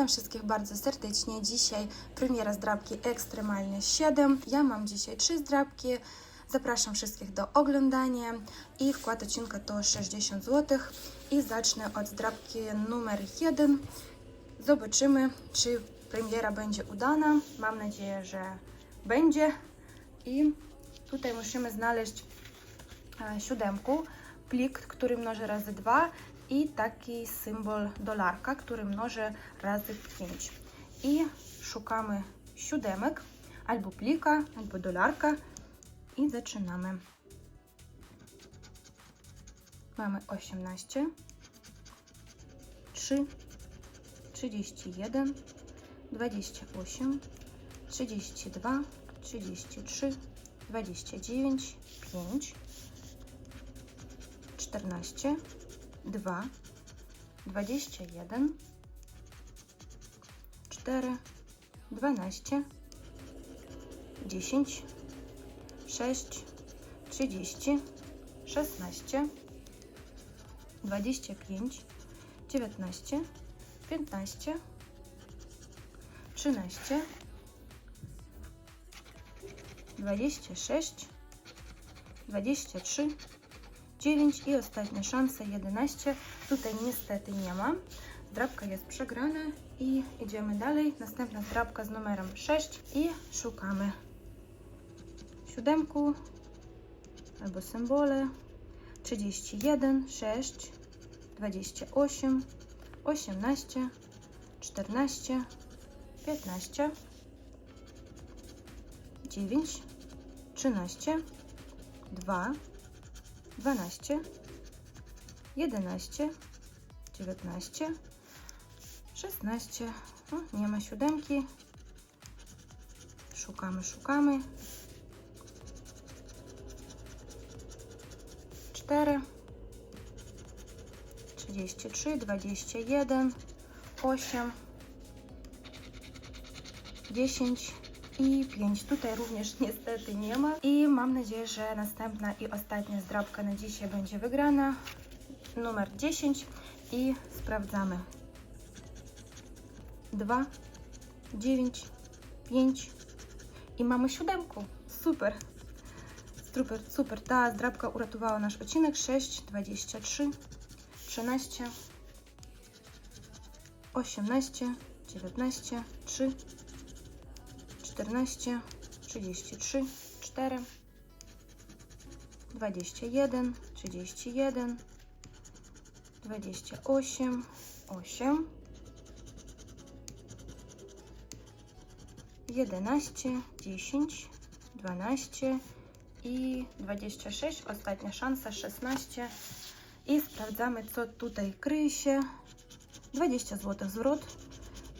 Witam wszystkich bardzo serdecznie. Dzisiaj premiera zdrabki Ekstremalnie 7. Ja mam dzisiaj trzy zdrabki. Zapraszam wszystkich do oglądania i wkład odcinka to 60 zł. I zacznę od zdrabki numer 1. Zobaczymy, czy premiera będzie udana. Mam nadzieję, że będzie. I tutaj musimy znaleźć e, siódemku, plik, który mnoży razy 2 i taki symbol dolarka, który mnoży razy 5. I szukamy siódemek, albo plika, albo dolarka i zaczynamy. Mamy 18, 3, 31, 28, 32, 33, 29, 5, 14, 2, 21, 4, 12, 10, 6, 30, 16, 25, 19, 15, 13, 26, 23, 9 i ostatnia szansa 11. Tutaj niestety nie ma. Zdrabka jest przegrana i idziemy dalej. Następna zdrabka z numerem 6 i szukamy siódemku albo symbole 31, 6, 28, 18, 14, 15, 9, 13, 2, 12, 11, 19, 16. No, nie ma siódemki. Szukamy, szukamy. 4, 33, 21, 8, 10 i 5. Tutaj również niestety nie ma. I mam nadzieję, że następna i ostatnia zdrabka na dzisiaj będzie wygrana. Numer 10 i sprawdzamy. 2, 9, 5 i mamy siódemku. Super. Super, super. Ta zdrabka uratowała nasz odcinek. 6, 23, 13, 18, 19, 3, 14, 33, 4, 21, 31, 28, 8, 11, 10, 12 i 26. Ostatnia szansa 16. I sprawdzamy, co tutaj kryje się. 20 zł zwrot.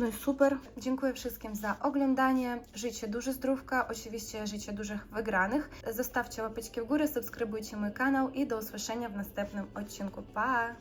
No i super. Dziękuję wszystkim za oglądanie. Życie duże zdrówka, oczywiście życie dużych wygranych. Zostawcie łapeczki w górę, subskrybujcie mój kanał i do usłyszenia w następnym odcinku. Pa!